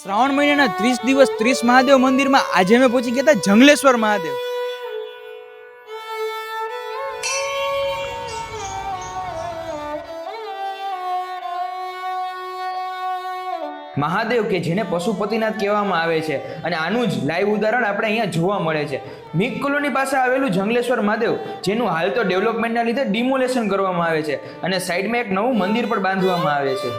શ્રાવણ મહિનાના ત્રીસ દિવસ ત્રીસ મહાદેવ મંદિરમાં આજે અમે પહોંચી ગયા હતા જંગલેશ્વર મહાદેવ. મહાદેવ કે જેને પશુપતિનાથ કહેવામાં આવે છે અને આનું જ લાઈવ ઉદાહરણ આપણે અહીંયા જોવા મળે છે. મિક કોલોની પાસે આવેલું જંગલેશ્વર મહાદેવ, જેનું હાલ તો ડેવલપમેન્ટના લીધે ડિમોલેશન કરવામાં આવે છે અને સાઈડમાં એક નવું મંદિર પણ બાંધવામાં આવે છે.